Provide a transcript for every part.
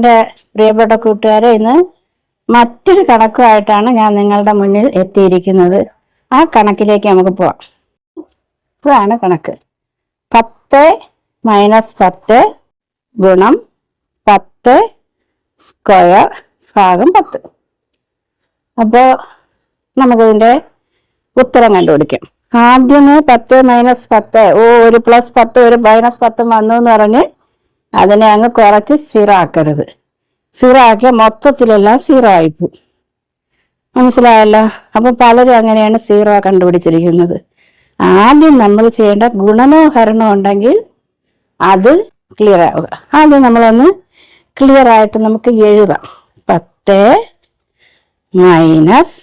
എന്റെ പ്രിയപ്പെട്ട കൂട്ടുകാരെ ഇന്ന് മറ്റൊരു കണക്കുമായിട്ടാണ് ഞാൻ നിങ്ങളുടെ മുന്നിൽ എത്തിയിരിക്കുന്നത്. ആ കണക്കിലേക്ക് നമുക്ക് പോവാം. ഇതാണ് കണക്ക്. പത്ത് മൈനസ് പത്ത് ഗുണം പത്ത് സ്ക്വയർ ഭാഗം പത്ത്. അപ്പോൾ നമുക്കിതിന്റെ ഉത്തരം കണ്ടുപിടിക്കാം. ആദ്യമേ പത്ത് മൈനസ് പത്ത് ഓ ഒരു പ്ലസ് പത്ത് ഒരു മൈനസ് പത്തും വന്നു എന്ന് പറഞ്ഞ് അതിനെ അങ്ങ് കുറച്ച് സിറാക്കരുത്. സിറാക്കിയ മൊത്തത്തിലെല്ലാം സീറോ ആയിപ്പോവും മനസ്സിലായല്ലോ? അപ്പൊ പലരും അങ്ങനെയാണ് സീറോ കണ്ടുപിടിച്ചിരിക്കുന്നത്. ആദ്യം നമ്മൾ ചെയ്യേണ്ട ഗുണമോ ഹരണോ ഉണ്ടെങ്കിൽ അത് ക്ലിയർ ആവുക. ആദ്യം നമ്മളൊന്ന് ക്ലിയർ ആയിട്ട് നമുക്ക് എഴുതാം. പത്ത് മൈനസ്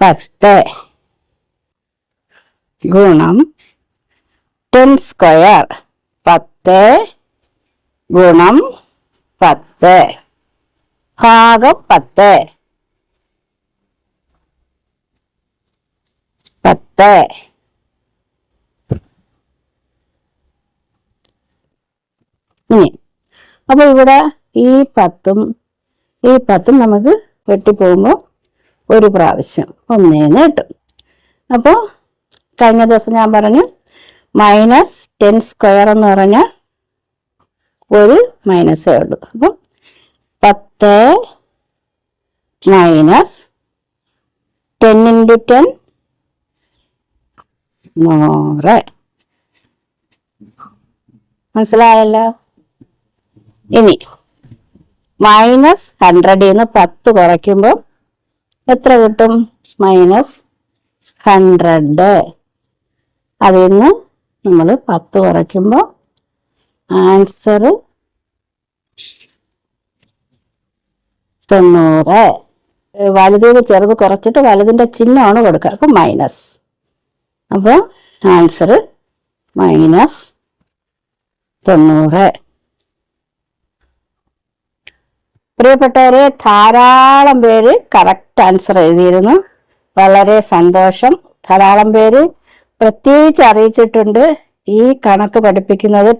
പത്ത് ഗുണം ടെൻ സ്ക്വയർ. പത്ത് ഗുണം പത്ത്. ഭാഗം പത്ത്. പത്ത്. ഇനി അപ്പൊ ഇവിടെ ഈ പത്തും ഈ പത്തും നമുക്ക് വെട്ടിപ്പോകുമ്പോൾ ഒരു പ്രാവശ്യം ഒന്നേന്ന് കിട്ടും. അപ്പോൾ കഴിഞ്ഞ ദിവസം ഞാൻ പറഞ്ഞു മൈനസ് ടെൻ സ്ക്വയർ എന്ന് പറഞ്ഞാൽ ഒരു മൈനസ് ഉള്ളൂ. അപ്പം പത്ത് മൈനസ് ടെൻ ഇന്റു ടെൻ നൂറ്. മനസ്സിലായല്ലോ? ഇനി മൈനസ് ഹൺഡ്രഡിൽ നിന്ന് പത്ത് കുറയ്ക്കുമ്പോൾ എത്ര കിട്ടും? മൈനസ് ഹൺഡ്രഡ് അതിൽ നിന്ന് നമ്മൾ പത്ത് കുറയ്ക്കുമ്പോൾ ആൻസർ തൊണ്ണൂറ് വലുതിന് ചെറുത് കുറച്ചിട്ട് വലുതിന്റെ ചിഹ്നമാണ് കൊടുക്കുക. അപ്പം മൈനസ് അപ്പോൾ ആൻസർ മൈനസ് തൊണ്ണൂറ്. പ്രിയപ്പെട്ടവരെ ധാരാളം പേര് കറക്റ്റ് ആൻസർ എഴുതിയിരുന്നു. വളരെ സന്തോഷം. ധാരാളം പേര് പ്രത്യേകിച്ച് അറിയിച്ചിട്ടുണ്ട്. ഈ കണക്ക് പഠിപ്പിക്കുന്നത്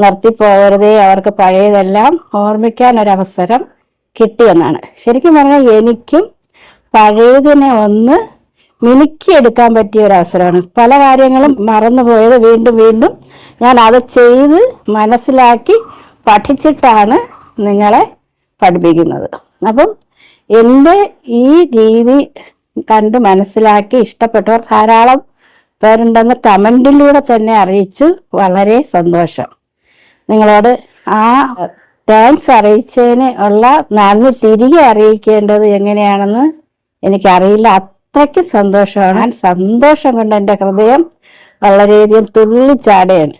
നിർത്തിപ്പോകരുതേ. അവർക്ക് പഴയതെല്ലാം ഓർമ്മിക്കാൻ ഒരവസരം. കിട്ടിയെന്നാണ്. ശരിക്കും പറഞ്ഞാൽ എനിക്കും പഴയതിനെ ഒന്ന് മിനുക്കിയെടുക്കാൻ പറ്റിയ ഒരു അവസരമാണ്. പല കാര്യങ്ങളും മറന്നുപോയത് വീണ്ടും വീണ്ടും ഞാൻ അത് ചെയ്ത് മനസ്സിലാക്കി പഠിച്ചിട്ടാണ് നിങ്ങളെ പഠിപ്പിക്കുന്നത്. അപ്പം എന്റെ ഈ രീതി കണ്ട് മനസ്സിലാക്കി ഇഷ്ടപ്പെട്ടവർ ധാരാളം പേരുണ്ടെന്ന് കമന്റിലൂടെ തന്നെ അറിയിച്ചു. വളരെ സന്തോഷം. നിങ്ങളോട് ആ താങ്ക്സ് അറിയിച്ചതിന് ഉള്ള നന്ദി തിരികെ അറിയിക്കേണ്ടത് എങ്ങനെയാണെന്ന് എനിക്കറിയില്ല. അത്രയ്ക്ക് സന്തോഷമാണ്. ഞാൻ സന്തോഷം കൊണ്ട് എന്റെ ഹൃദയം വളരെയധികം തുള്ളിച്ചാടുകയാണ്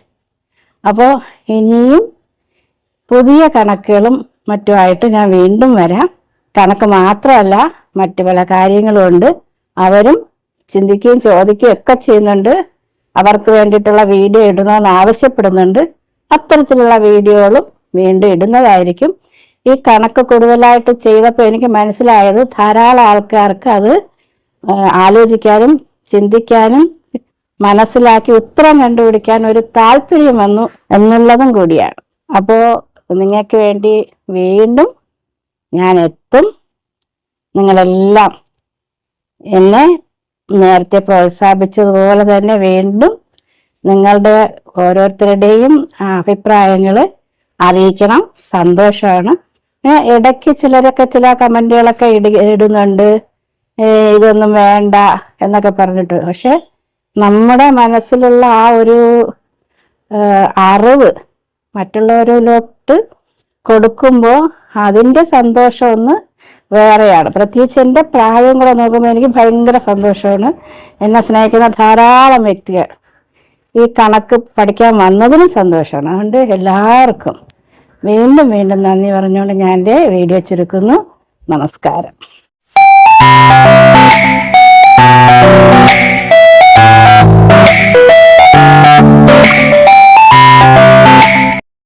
അപ്പോൾ ഇനിയും പുതിയ കണക്കുകളും മറ്റുമായിട്ട് ഞാൻ വീണ്ടും വരാം. കണക്ക് മാത്രമല്ല മറ്റു പല കാര്യങ്ങളും ഉണ്ട്. അവരും ചിന്തിക്കുകയും ചോദിക്കുകയും ഒക്കെ ചെയ്യുന്നുണ്ട്. അവർക്ക് വേണ്ടിയിട്ടുള്ള വീഡിയോ ഇടണമെന്ന് ആവശ്യപ്പെടുന്നുണ്ട്. അത്തരത്തിലുള്ള വീഡിയോകളും വീണ്ടും ഇടുന്നതായിരിക്കും. ഈ കണക്ക് കൂടുതലായിട്ട് ചെയ്തപ്പോൾ എനിക്ക് മനസ്സിലായത് ധാരാളം ആൾക്കാർക്ക് അത് ആലോചിക്കാനും ചിന്തിക്കാനും മനസ്സിലാക്കി ഉത്തരം കണ്ടുപിടിക്കാൻ ഒരു താല്പര്യം വന്നു എന്നുള്ളതും കൂടിയാണ്. അപ്പോൾ നിങ്ങൾക്ക് വേണ്ടി വീണ്ടും ഞാൻ എത്തും. നിങ്ങളെല്ലാം എന്നെ നേരത്തെ പ്രോത്സാഹിപ്പിച്ചതുപോലെ തന്നെ വീണ്ടും നിങ്ങളുടെ ഓരോരുത്തരുടെയും അഭിപ്രായങ്ങൾ അറിയിക്കണം. സന്തോഷമാണ് ഇടയ്ക്ക് ചിലരൊക്കെ ചില കമന്റുകളൊക്കെ ഇട ഇടുന്നുണ്ട്. ഇതൊന്നും വേണ്ട എന്നൊക്കെ പറഞ്ഞിട്ട്. പക്ഷെ നമ്മുടെ മനസ്സിലുള്ള ആ ഒരു അറിവ് മറ്റുള്ളവരിലോട്ട് കൊടുക്കുമ്പോൾ അതിന്റെ സന്തോഷം ഒന്ന് വേറെയാണ്. പ്രത്യേകിച്ച് എന്റെ പ്രായം കൂടെ നോക്കുമ്പോൾ എനിക്ക് ഭയങ്കര സന്തോഷമാണ്. എന്നെ സ്നേഹിക്കുന്ന ധാരാളം വ്യക്തികൾ ഈ കണക്ക് പഠിക്കാൻ വന്നതിനും സന്തോഷമാണ്. അതുകൊണ്ട് എല്ലാവർക്കും വീണ്ടും വീണ്ടും നന്ദി പറഞ്ഞുകൊണ്ട് ഞാൻ എന്റെ വീഡിയോ ചുരുക്കുന്നു. നമസ്കാരം.